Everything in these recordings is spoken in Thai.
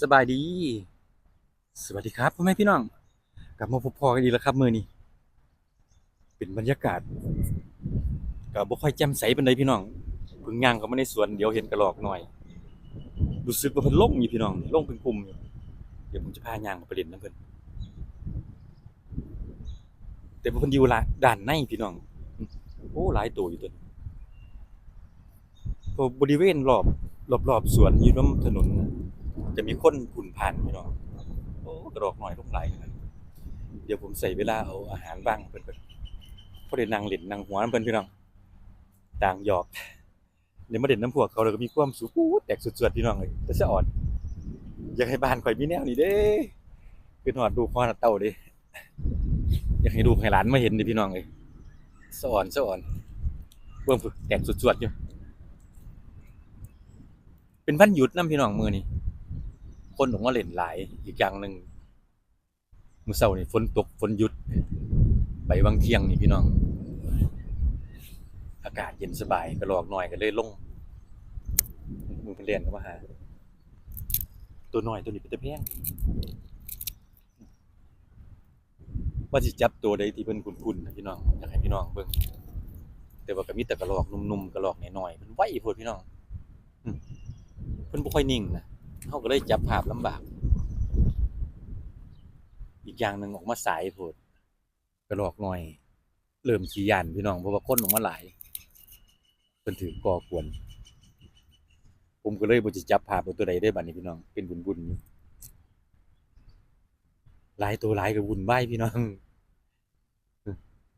สบายดี สวัสดีครับพ่อแม่พี่น้อง กลับมาพบพอกันอีกแล้วครับมือนี้เป็นบรรยากาศก็บ่ค่อยแจ่มใสปานใดพี่น้องเพิ่งย่างเข้ามาในสวนเดี๋ยวเห็นกระรอกหน่อยรู้สึกว่าเพิ่นลงอยู่พี่น้องลงเป็นกลุ่มอยู่เดี๋ยวผมจะพาย่างมาไปเล่นนํเพิ่นแต่เพิ่นอยู่ละด้านในพี่น้องโอ้หลายตัวอยู่ตัวพราะบริเวณรอบรอบๆสวนอยู่นํถนนนะ จะมีคนผุ่นผ่านพี่น้องโอ้กระดอกหน่อยลงไหลเดี๋ยวผมใส่เวลาเอาอาหารบ้างเพิ่นเพิ่นพอได้นั่งเล่นนั่งหัวน้ำเพิ่นพี่น้องต่างหยอกเดี๋ยวมาเด่นน้ำพวกเขาแล้วก็มีความสุขอู้แตกสุดๆพี่น้องเลยแต่สะอ่อนอยากให้บ้านข่อยมีแนวนี้เด้คือหอดดูพ่อเต่าเด้อยากให้ดูให้หลานมาเห็นดิพี่น้องเลยสะอ่อนสะอ่อนเบิ่งฝึกแตกสุดๆอยู่ เป็นวันหยุดนํพี่น้องมือนี้ คนออกมาเล่นหลาย อีกอย่างหนึ่งมือเช้านี่ฝนตกฝนหยุด ไปวังเที่ยงนี่พี่น้อง อากาศเย็นสบายกระรอกหน่อยก็เลยลงมือเล่นเรียนเข้ามาหา ตัวหน้อยตัวนี้เป็นตะแพงว่าสิจับตัวใดที่เพิ่นคุ้นๆนะพี่น้องอยากให้พี่น้องเบิ่งแต่ว่าก็มีแต่กระรอกนุ่มๆกระรอกน้อยๆเพิ่นไหวโพดพี่น้องมเพิ่นบ่ค่อยนิ่งนะ เขาก็เลยจับภาพลำบาก อีกอย่างหนึ่งออกมาสายโพดกระหลอกหน่อย เริ่มขี้ยันพี่น้องเพราะว่าคนออกมาหลายเป็นถือก่อกวน ผมก็เลยบ่จะจับภาพเอาตัวใดได้บัดนี้พี่น้อง เป็นบุญบุญหลายตัวหลายก็วุ่นวพี่น้อง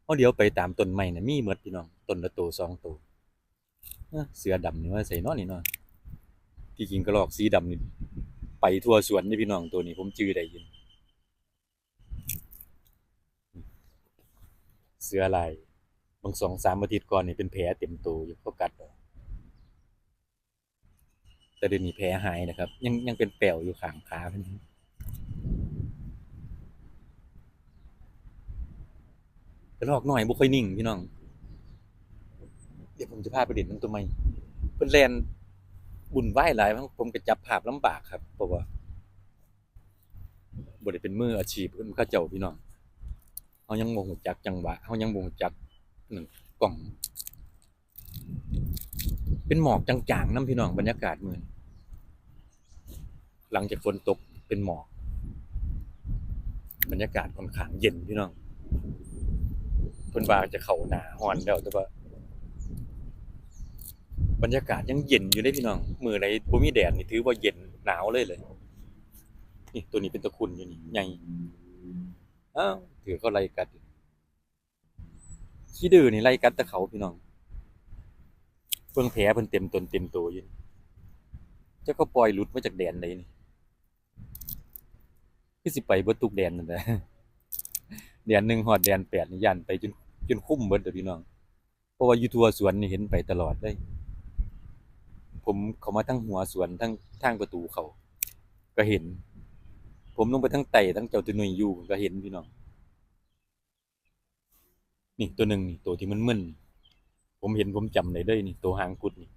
เอาเดี๋ยวไปตามต้นไม้น่ะมีหมดพี่น้องต้นละตัวสองตัวเสือดำนี่ว่าใส่นอนี่เนาะ ที่จริงกระรอกสีดำนี่ไปทั่วสวนนี่พี่น้องตัวนี้ ผมจื้อได้ยิน เสือลายบางสองสามอาทิตย์ก่อนนี่เป็นแผลเต็มตัวอยู่เขากัดเอาแต่เดี๋ยวนี้แผลหายนะครับ ยังยังเป็นแป๋วอยู่ข้างขาเพิ่นกระรอกหน้อยบ่ค่อยนิ่งพี่น้อง เดี๋ยวผมจะพาไปเด่นน้ำตัวใหม่เพิ่นแลน บุญไหวายหลายผมก็จับภาพลำบากครับเพราะว่าบ่ได้เป็นมืออาชีพเพิ่นเขาเจ้าพี่น้องเฮายังบ่ฮู้จักจังหวะเฮายังบ่ฮู้จักนั่นกล้อง เป็นหมอกจางๆนํพี่น้องบรรยากาศมื้อนหลังจากฝนตกเป็นหมอก บรรยากาศค่อนข้างเย็นพี่น้องเพิ่นว่าจะเข้าหน้าร้อนแล้วแต่ว่า บรรยากาศยังเย็นอยู่ได้พี่น้อง มือไหนบ่มีแดดนี่ถือว่าเย็นหนาวเลยเลยนี่ตัวนี้เป็นตะคุณอยู่นี่ใหญ่อ้าวถือเขาไล่กัดขี้ดื้อนี่ไล่กัดตะเขาพี่น้องเพิ่งแผลเพิ่นเต็มตนเต็มตัวอยู่เจ้าก็ปล่อยหลุดมาจากแดนใดนี่คือสิไปเบิดทุกแดนนั่นแหละแดนหนึ่งฮอดแดนแปดนี่ยันไปจนจนคุ้มเบิดเด้อพี่น้อง เพราะว่าอยู่ทัวสวนนี่เห็นไปตลอดเลย ผมเขามาทั้งหัวสวนทั้งทางประตูเขา ก็เห็น ผมลงไปทั้งไต่ทั้งเจ้าตัวหนุ่ยอยู่ก็เห็นพี่น้องนี่ตัวหนึ่งนี่ตัวที่มันมึนผมเห็นผมจำได้เลยนี่ตัวหางกุดนี่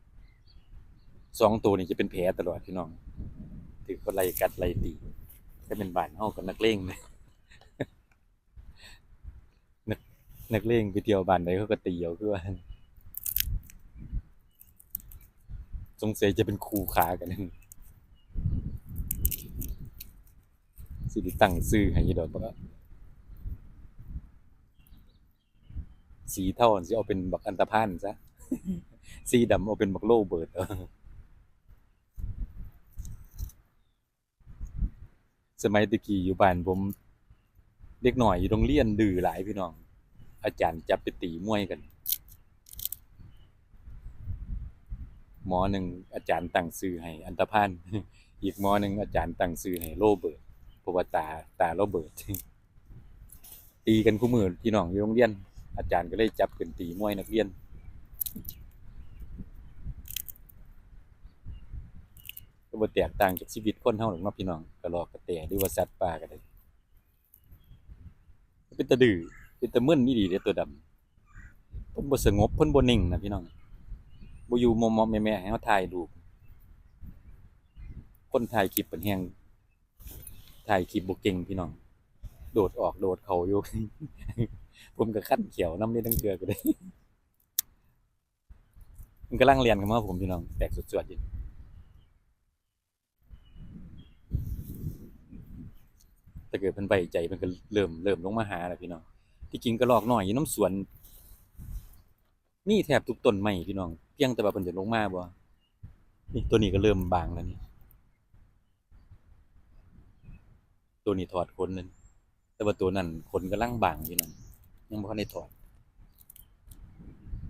สองตัวนี่จะเป็นแผลตลอดพี่น้องถือก็ไล่กัดไล่ตีก็เป็นบานเฮากับนักเลงเลยนักนักเลงไปเที่ยวบ้านใดเขาก็ตีเอาคือว่า สงสัยจะเป็นคู่ขากันนั่นสิได้ตั้งชื่อให้ยู่ดอกบ่ครับสีเท่านสิเอาเป็นบักอันตพานซะสีดำเอาเป็นบักโลเบิร์ดสมัยตะกี้อยู่บ้านผมเด็กหน่อยอยู่โรงเรียนดื้อหลายพี่น้อง อาจารย์จับไปตีมวยกัน หมอหนึ่งอาจารย์ตั้งชื่อให้อันตพานอีกหมอหนึ่งอาจารย์ตั้งชื่อให้โรเบิร์ตพราะว่าตาตาโรเบิร์ตตีกันคู่มือพี่น้องอยู่โรงเรียน อาจารย์ก็เลยจับขึ้นตีมวยนักเรียนก็บ่แตกต่างจากชีวิตคนเฮาหรอกเนาะพี่น้องกระรอกกระแตหรือว่าสัตว์ป่าก็ได้เป็นตาดื้อเป็นตามึนนี่ดีเด้ตัวดำเพิ่นบ่สงบเพิ่นบ่นิ่งนะพี่น้อง บอยู่มอมๆแม่ๆให้เฮาถ่ายรูปคนถ่ายคลิปเพิ่นแฮงถ่ายคลิปบ่เก่งพี่น้อง โดดออกโดดเขาอยู่ผมก็ขั้นเขียวน้ำนี่ทั้งเกลือก็ได้มันกำลังเรียนกันมาผมพี่น้องแตกสุดๆอยู่ถ้าเกิดเพิ่นใบใจมันก็เริ่มเริ่มลงมาหาแล้วพี่น้องที่จริงก็ลอกหน้อยอยู่น้ำสวน มีแทบทุกต้นไม้พี่น้องเพียงแต่ว่าเพิ่นจะลงมาบ่นี่ตัวนี้ก็เริ่มบางแล้วนี่ตัวนี้ถอดขนนั่นแต่ว่าตัวนั้นขนกำลังบางพี่น้องยังบ่ทันได้ถอด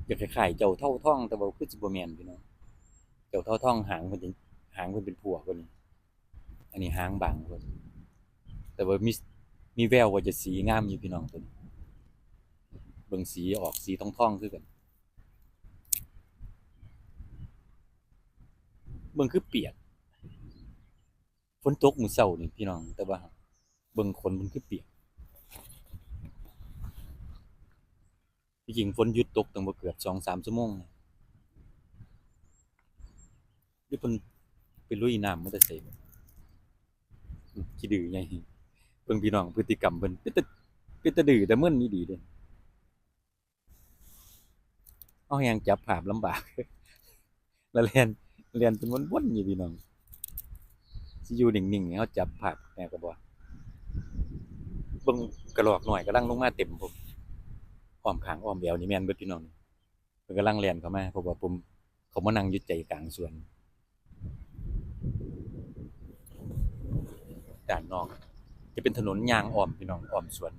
จะคล้ายๆเจ้าเท่าท่องแต่ว่าคือสิบ่แม่นพี่น้องเจ้าเท่าท่องหางเพิ่นจะหางเพิ่นเป็นผัวกว่านี้อันนี้หางบางกว่านี้แต่ว่ามีมีแววว่าจะสีงามอยู่พี่น้องตัวนี้เบิ่งสีออกสีทองๆคือกัน เบิ่งคือเปียกฝนตกมื้อเช้านี่พี่น้อง แต่ว่าเบิ่งคนมันคือเปียกที่จริงฝนหยุดตกตั้งบ่เกือบ2-3ชั่วโมงนะหรือเพิ่นไปลุยน้ำมาแต่ไสบ่อืมขี้ดื้อใหญ่เบิ่งพี่น้องพฤติกรรมเพิ่นเป็นแต่เป็นแต่ดื้อแต่มึนอีหลีเด้เอาแฮงจับภาพลำบากแล้วเรียน เรียนเป็นวนๆอยู่พี่น้องสิอยู่นิ่งๆให้เฮาจับภาพแม่ก็บ่เบิ่งกระรอกหน้อยกำลังลงมาเต็มผมอ้อมขางอ้อมแอวนี่แม่นเบิดพี่น้องเพิ่นกำลังแล่นเขามาเพราะว่าผมเขามานั่งยู่ใจกลางสวนด้านนอก จะเป็นถนนยางอ้อมพี่น้องอ้อมสวน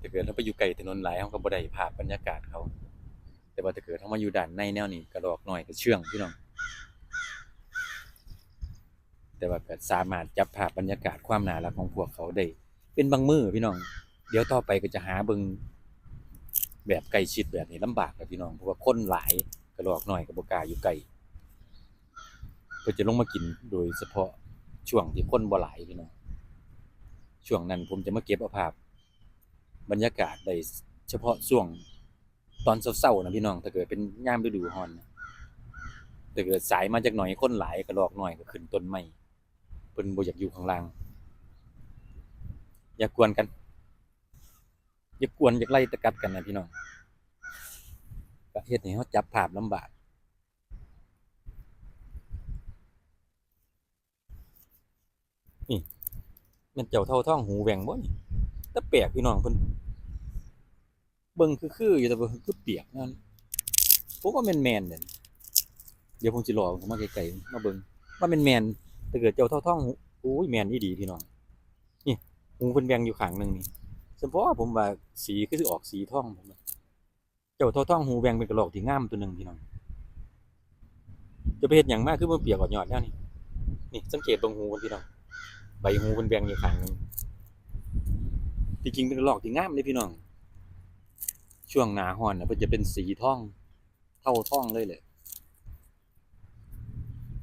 ถ้าเกิดเราไปอยู่ไกลถนนหลายเฮาก็บ่ได้ภาพบรรยากาศเขา แต่ว่าถ้าเกิดเฮามาอยู่ด้านในแนวนี้กระรอกน้อยก็เชื่องพี่น้อง แต่ว่าก็สามารถจับภาพบรรยากาศความน่ารักของพวกเขาได้ เป็นบางมือพี่น้อง เดี๋ยวต่อไปก็จะหาเบิงแบบใกล้ชิดแบบนี้ลำบากแล้วพี่น้องเพราะว่าคนหลายกระรอกน้อยก็บ่กาอยู่ใกล้เพิ่นจะลงมากินโดยเฉพาะช่วงที่คนบ่หลายพี่น้องช่วงนั้นผมจะมาเก็บเอาภาพ บรรยากาศได้เฉพาะช่วง ตอนเช้าๆนะพี่น้อง ถ้าเกิดเป็นย่ามฤดูร้อนถ้าเกิดสายมาจากหน่อยคนหลายกระรอกหน้อยก็ขึ้นต้นไม้เพิ่นบ่อยากอยู่ข้างล่าง อย่ากวนกัน อย่ากวนอย่าไล่ตะกัดกันนะพี่น้องก็เฮ็ดให้เฮาจับภาพลำบากนี่มันเจ้าเท่าท้องหูแหว่งบ่นี่แต่แปลกพี่น้องเพิ่น เบิ่งคือๆออยู่แต่ว่าคือเปียกนั่นผมว่าแม่นๆเด้เดี๋ยวผมสิรอผมมาไกลๆมาเบิ่งว่าแม่นๆถ้าเกิดเจ้าเท่าท้องหูโอ้ยแม่นอีดีพี่น้องนี่หูเพิ่นแหว่งอยู่ขางหนึ่งนี่เฉพาะผมว่าสีก็คือออกสีทองผมว่าเจ้าทอทองหูแวงเป็นกระโหลกที่งามตัวหนึ่งพี่น้องจะไปเห็นอย่างมากคือมันเปียกออกยอดแล้วนี่นี่สังเกตตรงหูมันพี่น้องใบหูมันแวงอยู่ขางหนึ่งที่จริงเป็นกระโหลกที่งามเลยพี่น้อง ช่วงหนาฮ้อนน่ะมันจะเป็นสีทอง เท่าทองเลยแหละ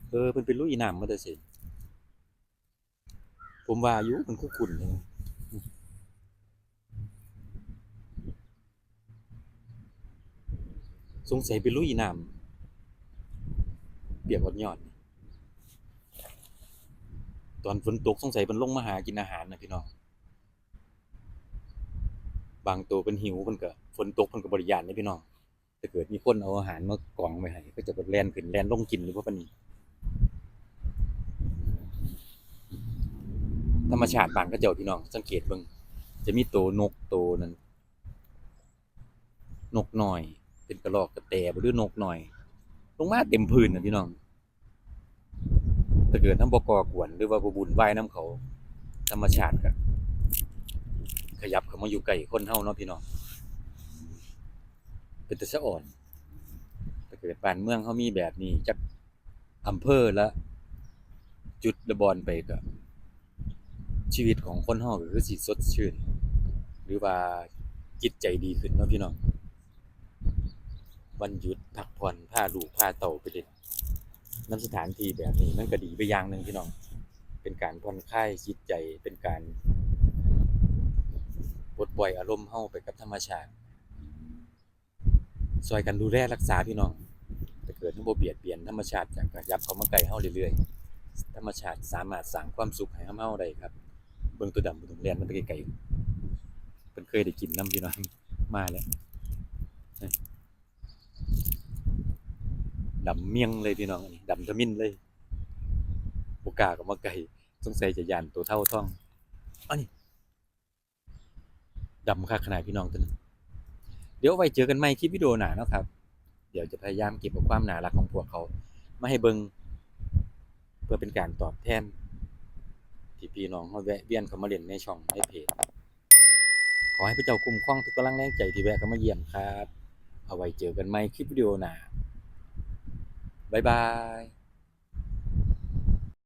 เออเป็นเป็นลุยน้ำมาแต่สิผมว่าอายุมันคือขุ่นเลยสงสัยไปลุยน้ำเปียกอดยอด ตอนฝนตกสงสัยมันลงมาหากินอาหารนะพี่น้อง บางตัวเป็นหิวมันก็ฝนตกมันก็บริยานนะพี่น้องถ้าเกิดมีคนเอาอาหารมากองไว้ให้ก็จะแล่นขึ้นแล่นลงกินหรือว่าปนีธรรมชาติบานก็เจ้าพี่น้อง สังเกตเบิ่งจะมีตัวนกตัวนั้น นกหน้อย เป็นกระรอกกระแตหรือนกหน้อย ลงมาเต็มพื้นน่ะพี่น้องถ้าเกิดทำบก่อกวนหรือว่าบ่บุญวายน้ำเขา ธรรมชาติก็ ขยับเข้ามาอยู่ใกล้คนเฮาเนาะพี่น้องเป็นต่สะอ่อนถ้าเกิดบ้านเมืองเฮามีแบบนี้จักอำเภอละจุดละบอนไปก็ชีวิตของคนเฮาก็คือสิสดชื่น หรือว่าจิตใจดีขึ้นเนาะพี่น้องวันหยุดพักผ่อนพาลูกพาเต่าไปเล่นน้ำสถานที่แบบนี้มันก็ดีไปอย่างหนึ่งพี่น้อง เป็นการผ่อนคลายจิตใจเป็นการ ปลดปล่อยอารมณ์เฮาไปกับธรรมชาติช่วยกันดูแลรักษาพี่น้องถ้าเกิดมันบ่เบียดเบียนธรรมชาติจากยับเขามาใกล้เฮาเรื่อยๆธรรมชาติสามารถสร้างความสุขให้เฮาได้ครับเบิ่งตัวดำบ่ต้องเรียนมันไปไกลๆเพิ่นเคยได้กินน้ำพี่น้องมาแล้วดำเมียงเลยพี่น้องดำทมินเลยบ่กล้าก็มาไกลสงสัยจะยานตัวเท่าท้องอันนี้ ดำคักขนาดพี่น้องตัวนี้เดี๋ยวไว้เจอกันใหม่คลิปวิดีโอหนาเนาะครับ เดี๋ยวจะพยายามเก็บเอาความหนารักของพวกเขา มาให้เบิงเพื่อเป็นการตอบแทน ที่พี่น้องเขาแวะเวียนเขามาเล่นในช่องในเพจขอให้พระเจ้าคุ้มครองทุกกำลังแรงใจที่แวะเข้ามาเยี่ยมครับ เอาไว้เจอกันใหม่คลิปวิดีโอหนาบ๊ายบาย